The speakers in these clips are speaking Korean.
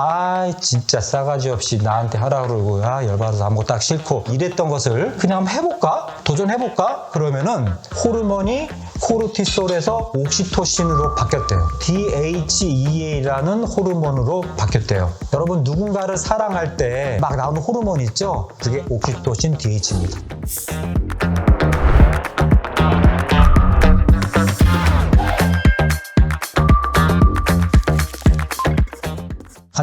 아 진짜 싸가지 없이 나한테 하라 그러고 아 열받아서 아무것도 딱 싫고 이랬던 것을 그냥 해볼까? 도전해볼까? 그러면은 호르몬이 코르티솔에서 옥시토신으로 바뀌었대요. DHEA라는 호르몬으로 바뀌었대요. 여러분 누군가를 사랑할 때 막 나오는 호르몬 있죠? 그게 옥시토신 DH입니다.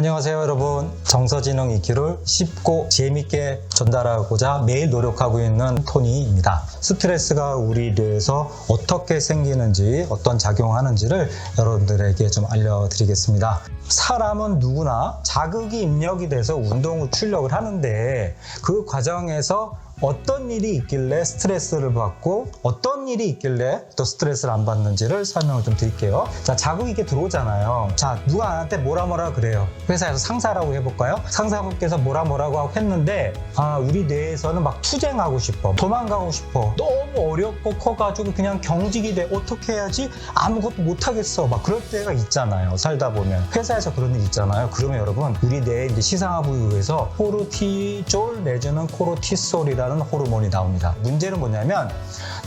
안녕하세요 여러분. 정서지능 EQ를 쉽고 재밌게 전달하고자 매일 노력하고 있는 토니입니다. 스트레스가 우리 뇌에서 어떻게 생기는지 어떤 작용하는지를 여러분들에게 좀 알려드리겠습니다. 사람은 누구나 자극이 입력이 돼서 운동을 출력을 하는데 그 과정에서 어떤 일이 있길래 스트레스를 받고 어떤 일이 있길래 또 스트레스를 안 받는지를 설명을 좀 드릴게요. 자, 자극이 이렇게 들어오잖아요. 자, 누가 나한테 뭐라 뭐라 그래요. 회사에서 상사라고 해볼까요? 상사분께서 뭐라 뭐라고 하고 했는데 아, 우리 뇌에서는 막 투쟁하고 싶어. 도망가고 싶어. 너무 어렵고 커가지고 그냥 경직이 돼. 어떻게 해야지? 아무것도 못하겠어. 막 그럴 때가 있잖아요. 살다 보면. 회사에서 그런 일 있잖아요. 그러면 여러분, 우리 뇌에 이제 시상하부에서 코르티졸 내지는 코르티솔이라 는 호르몬이 나옵니다. 문제는 뭐냐면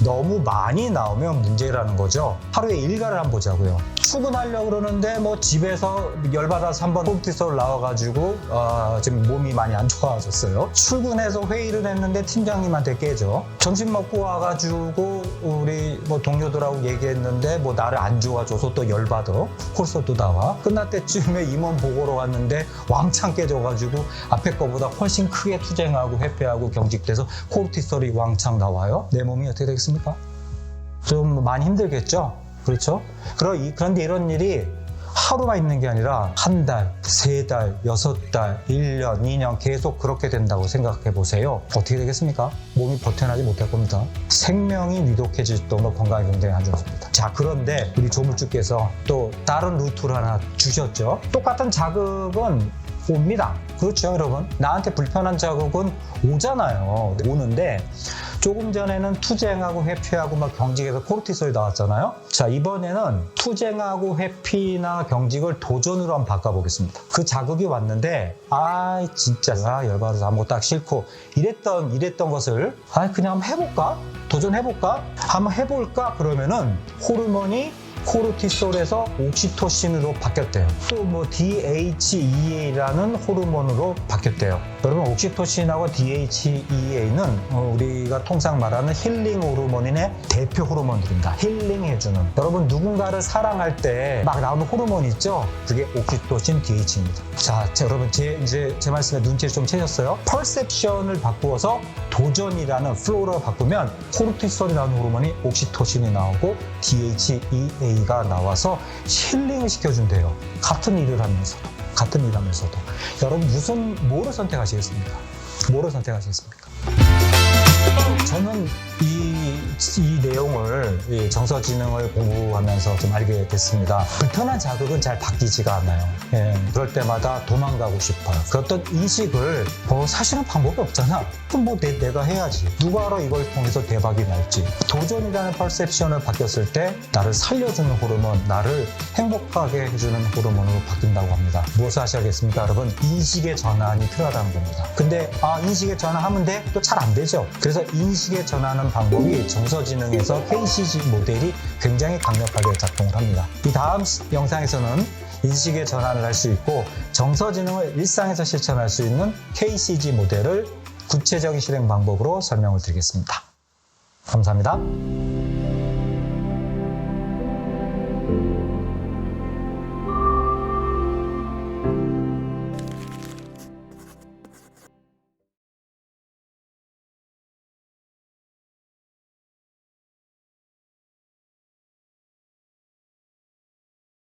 너무 많이 나오면 문제라는 거죠. 하루에 일과를 한번 보자고요. 출근하려고 그러는데 뭐 집에서 열받아서 한번 코르티솔 나와가지고 어, 지금 몸이 많이 안 좋아졌어요. 출근해서 회의를 했는데 팀장님한테 깨져. 점심 먹고 와가지고 우리 뭐 동료들하고 얘기했는데 뭐 나를 안 좋아줘서 또 열받아. 콜솔도 나와. 끝날 때쯤에 임원 보고로 갔는데 왕창 깨져가지고 앞에 거보다 훨씬 크게 투쟁하고 회피하고 경직돼서 코르티솔이 왕창 나와요. 내 몸이 어떻게 되겠습니까? 좀 많이 힘들겠죠? 그렇죠? 그런데 이런 일이 하루만 있는 게 아니라 한 달, 세 달, 여섯 달, 일 년, 이년 계속 그렇게 된다고 생각해 보세요. 어떻게 되겠습니까? 몸이 버텨나지 못할 겁니다. 생명이 위독해질 정도로 건강이 굉장히 안 좋습니다. 자, 그런데 우리 조물주께서 또 다른 루트를 하나 주셨죠. 똑같은 자극은 옵니다. 그렇죠, 여러분? 나한테 불편한 자극은 오잖아요. 오는데 조금 전에는 투쟁하고 회피하고 막 경직에서 코르티솔이 나왔잖아요. 자, 이번에는 투쟁하고 회피나 경직을 도전으로 한번 바꿔보겠습니다. 그 자극이 왔는데, 아, 진짜, 아, 열받아서 아무것도 딱 싫고, 이랬던, 이랬던 것을, 아, 그냥 한번 해볼까? 도전해볼까? 한번 해볼까? 그러면은 호르몬이 코르티솔에서 옥시토신으로 바뀌었대요. 또 뭐 DHEA라는 호르몬으로 바뀌었대요. 여러분 옥시토신하고 DHEA는 어, 우리가 통상 말하는 힐링 호르몬인의 대표 호르몬들입니다. 힐링해주는. 여러분 누군가를 사랑할 때 막 나오는 호르몬 있죠? 그게 옥시토신 DH입니다. 자, 자, 여러분 제 이제 제 말씀에 눈치를 좀 채셨어요? 퍼셉션을 바꾸어서 도전이라는 플로우로 바꾸면 코르티솔이 나오는 호르몬이 옥시토신이 나오고 DHEA가 나와서 힐링을 시켜준대요. 같은 일을 하면서도 같은 일을 하면서도 여러분 무슨 뭐를 선택하시겠습니까? 뭐를 선택하시겠습니까? 내용을 이 정서지능을 공부하면서 좀 알게 됐습니다. 불편한 자극은 잘 바뀌지가 않아요. 예, 그럴 때마다 도망가고 싶어요. 그 어떤 인식을 어, 사실은 방법이 없잖아. 그럼 뭐 내, 내가 해야지. 누가 알아 이걸 통해서 대박이 날지. 도전이라는 퍼셉션을 바뀌었을 때 나를 살려주는 호르몬, 나를 행복하게 해주는 호르몬으로 바뀐다고 합니다. 무엇을 하셔야겠습니까, 여러분? 인식의 전환이 필요하다는 겁니다. 근데 아 인식의 전환하면 돼? 또 잘 안 되죠. 그래서 인식의 전환하는 방법이 정서지능에서 KCG 모델이 굉장히 강력하게 작동을 합니다. 이 다음 시- 영상에서는 인식의 전환을 할 수 있고 정서지능을 일상에서 실천할 수 있는 KCG 모델을 구체적인 실행 방법으로 설명을 드리겠습니다. 감사합니다.